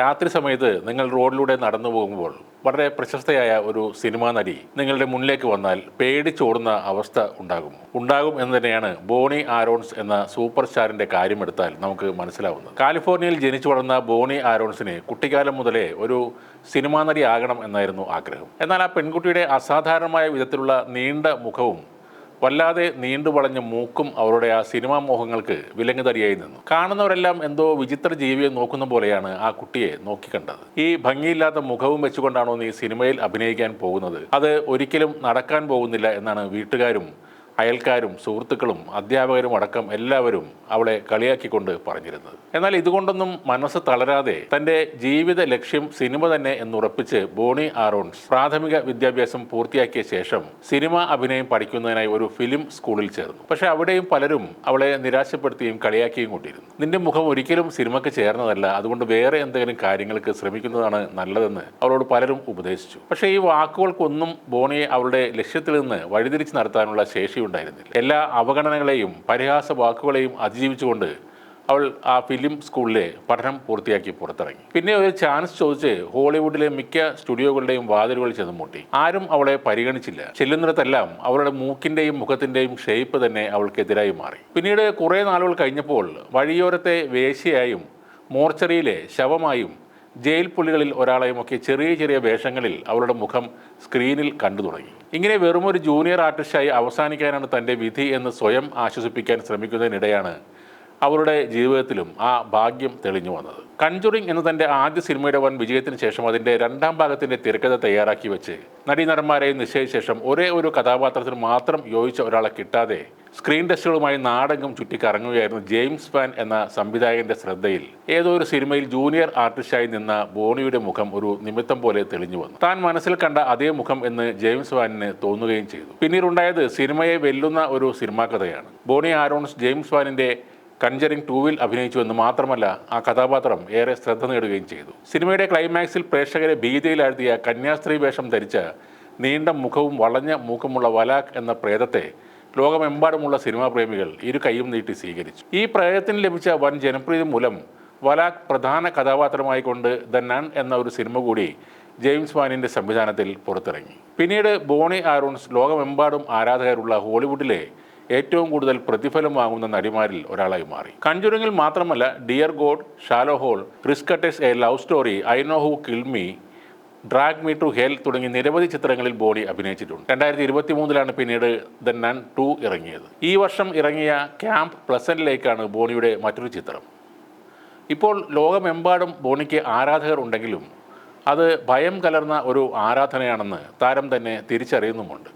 രാത്രി സമയത്ത് നിങ്ങൾ റോഡിലൂടെ നടന്നു പോകുമ്പോൾ വളരെ പ്രശസ്തയായ ഒരു സിനിമാ നടി നിങ്ങളുടെ മുന്നിലേക്ക് വന്നാൽ പേടിച്ചോടുന്ന അവസ്ഥ ഉണ്ടാകും. ഉണ്ടാകും എന്ന് തന്നെയാണ് ബോണി ആരോൺസ് എന്ന സൂപ്പർ സ്റ്റാറിന്റെ കാര്യമെടുത്താൽ നമുക്ക് മനസ്സിലാവുന്നത്. കാലിഫോർണിയയിൽ ജനിച്ചു വളർന്ന ബോണി ആരോൺസിന് കുട്ടിക്കാലം മുതലേ ഒരു സിനിമാ നടി ആകണം എന്നായിരുന്നു ആഗ്രഹം. എന്നാൽ ആ പെൺകുട്ടിയുടെ അസാധാരണമായ വിധത്തിലുള്ള നീണ്ട മുഖവും വല്ലാതെ നീണ്ടു വളഞ്ഞ മൂക്കും അവരുടെ ആ സിനിമാ മോഹങ്ങൾക്ക് വിലങ്ങുതടിയായി നിന്നു. കാണുന്നവരെല്ലാം എന്തോ വിചിത്ര ജീവിയെ നോക്കുന്ന പോലെയാണ് ആ കുട്ടിയെ നോക്കിക്കണ്ടത്. ഈ ഭംഗിയില്ലാത്ത മുഖവും വെച്ചുകൊണ്ടാണോ നീ സിനിമയിൽ അഭിനയിക്കാൻ പോകുന്നത്? അത് ഒരിക്കലും നടക്കാൻ പോകുന്നില്ല എന്നാണ് വീട്ടുകാരും അയൽക്കാരും സുഹൃത്തുക്കളും അധ്യാപകരും അടക്കം എല്ലാവരും അവളെ കളിയാക്കിക്കൊണ്ട് പറഞ്ഞിരുന്നത്. എന്നാൽ ഇതുകൊണ്ടൊന്നും മനസ്സ് തളരാതെ തന്റെ ജീവിത ലക്ഷ്യം സിനിമ തന്നെ എന്നുറപ്പിച്ച് ബോണി ആറോൺസ് പ്രാഥമിക വിദ്യാഭ്യാസം പൂർത്തിയാക്കിയ ശേഷം സിനിമ അഭിനയം പഠിക്കുന്നതിനായി ഒരു ഫിലിം സ്കൂളിൽ ചേർന്നു. പക്ഷെ അവിടെയും പലരും അവളെ നിരാശപ്പെടുത്തിയും കളിയാക്കിയും കൊണ്ടിരുന്നു. നിന്റെ മുഖം ഒരിക്കലും സിനിമയ്ക്ക് ചേർന്നതല്ല. അതുകൊണ്ട് വേറെ എന്തെങ്കിലും കാര്യങ്ങൾക്ക് ശ്രമിക്കുന്നതാണ് നല്ലതെന്ന് അവളോട് പലരും ഉപദേശിച്ചു. പക്ഷേ ഈ വാക്കുകൾക്കൊന്നും ബോണിയെ അവളുടെ ലക്ഷ്യത്തിൽ നിന്ന് വഴിതിരിച്ച് നടത്താനുള്ള ശേഷി ഉണ്ടായിരുന്നില്ല. എല്ലാ അവഗണനകളെയും പരിഹാസ വാക്കുകളെയും അതിജീവിച്ചുകൊണ്ട് അവൾ ആ ഫിലിം സ്കൂളിലെ പഠനം പൂർത്തിയാക്കി പുറത്തിറങ്ങി. പിന്നെ ഒരു ചാൻസ് ചോദിച്ച് ഹോളിവുഡിലെ മിക്ക സ്റ്റുഡിയോകളുടെയും വാതിലുകൾ ചെന്ന് മുട്ടി. ആരും അവളെ പരിഗണിച്ചില്ല. ചെല്ലുന്നിടത്തെല്ലാം അവളുടെ മൂക്കിന്റെയും മുഖത്തിന്റെയും ഷേപ്പ് തന്നെ അവൾക്കെതിരായി മാറി. പിന്നീട് കുറേ നാളുകൾ കഴിഞ്ഞപ്പോൾ വഴിയോരത്തെ വേശ്യയായും മോർച്ചറിയിലെ ശവമായും ജയിൽ പുള്ളികളിൽ ഒരാളെയും ഒക്കെ ചെറിയ ചെറിയ വേഷങ്ങളിൽ അവളുടെ മുഖം സ്ക്രീനിൽ കണ്ടു തുടങ്ങി. ഇങ്ങനെ ഒരു ജൂനിയർ ആർട്ടിസ്റ്റായി അവസാനിക്കാനാണ് തന്റെ വിധി എന്ന് സ്വയം ആശ്വസിപ്പിക്കാൻ ശ്രമിക്കുന്നതിനിടെയാണ് അവരുടെ ജീവിതത്തിലും ആ ഭാഗ്യം തെളിഞ്ഞു വന്നത്. കഞ്ചുറിങ് എന്ന തന്റെ ആദ്യ സിനിമയുടെ വൻ വിജയത്തിന് ശേഷം അതിന്റെ രണ്ടാം ഭാഗത്തിന്റെ തിരക്കഥ തയ്യാറാക്കി വെച്ച് നടീനടന്മാരെ നിശ്ചയിച്ച ശേഷം ഒരേ ഒരു കഥാപാത്രത്തിന് മാത്രം യോജിച്ച ഒരാളെ കിട്ടാതെ സ്ക്രീൻ ടെസ്റ്റുകളുമായി നാടെങ്കും ചുറ്റിക്കറങ്ങുകയായിരുന്നു ജെയിംസ് പാൻ എന്ന സംവിധായകന്റെ ശ്രദ്ധയിൽ. ഏതോ ഒരു സിനിമയിൽ ജൂനിയർ ആർട്ടിസ്റ്റായി നിന്ന ബോണിയുടെ മുഖം ഒരു നിമിത്തം പോലെ തെളിഞ്ഞു വന്നു. താൻ മനസ്സിൽ കണ്ട അതേ മുഖം എന്ന് ജെയിംസ് പാനിന് തോന്നുകയും ചെയ്തു. പിന്നീടുണ്ടായത് സിനിമയെ വെല്ലുന്ന ഒരു സിനിമാ കഥയാണ്. ബോണി ആരോൺസ് ജെയിംസ് പാനിന്റെ കൺജറിംഗ് ടൂവിൽ അഭിനയിച്ചു എന്ന് മാത്രമല്ല ആ കഥാപാത്രം ഏറെ ശ്രദ്ധ നേടുകയും ചെയ്തു. സിനിമയുടെ ക്ലൈമാക്സിൽ പ്രേക്ഷകരെ ഭീതിയിലാഴ്ത്തിയ കന്യാസ്ത്രീ വേഷം ധരിച്ച നീണ്ട മുഖവും വളഞ്ഞ മൂക്കുമുള്ള വലാഖ് എന്ന പ്രേതത്തെ ലോകമെമ്പാടുമുള്ള സിനിമാ പ്രേമികൾ ഇരു കൈയും നീട്ടി സ്വീകരിച്ചു. ഈ പ്രേയത്തിന് ലഭിച്ച വൻ ജനപ്രീതി മൂലം വലാഖ് പ്രധാന കഥാപാത്രമായി കൊണ്ട് ദ നൺ എന്ന ഒരു സിനിമ കൂടി ജെയിംസ് മാനിന്റെ സംവിധാനത്തിൽ പുറത്തിറങ്ങി. പിന്നീട് ബോണി ആരോൺസ് ലോകമെമ്പാടും ആരാധകരുള്ള ഹോളിവുഡിലെ ഏറ്റവും കൂടുതൽ പ്രതിഫലം വാങ്ങുന്ന നടിമാരിൽ ഒരാളായി മാറി. കഞ്ചുരങ്ങിൽ മാത്രമല്ല dear God shallow hole റിസ്കട്ടസ് a love story I know who kill me drag me to hell തുടങ്ങി നിരവധി ചിത്രങ്ങളിൽ ബോണി അഭിനയിച്ചിട്ടുണ്ട്. രണ്ടായിരത്തി ഇരുപത്തി മൂന്നിലാണ് പിന്നീട് ദ നൺ ടു ഇറങ്ങിയത്. ഈ വർഷം ഇറങ്ങിയ ക്യാമ്പ് പ്ലസന്റിലേക്കാണ് ബോണിയുടെ മറ്റൊരു ചിത്രം. ഇപ്പോൾ ലോകമെമ്പാടും ബോണിക്ക് ആരാധകർ ഉണ്ടെങ്കിലും അത് ഭയം കലർന്ന ഒരു ആരാധനയാണെന്ന് താരം തന്നെ തിരിച്ചറിയുന്നുമുണ്ട്.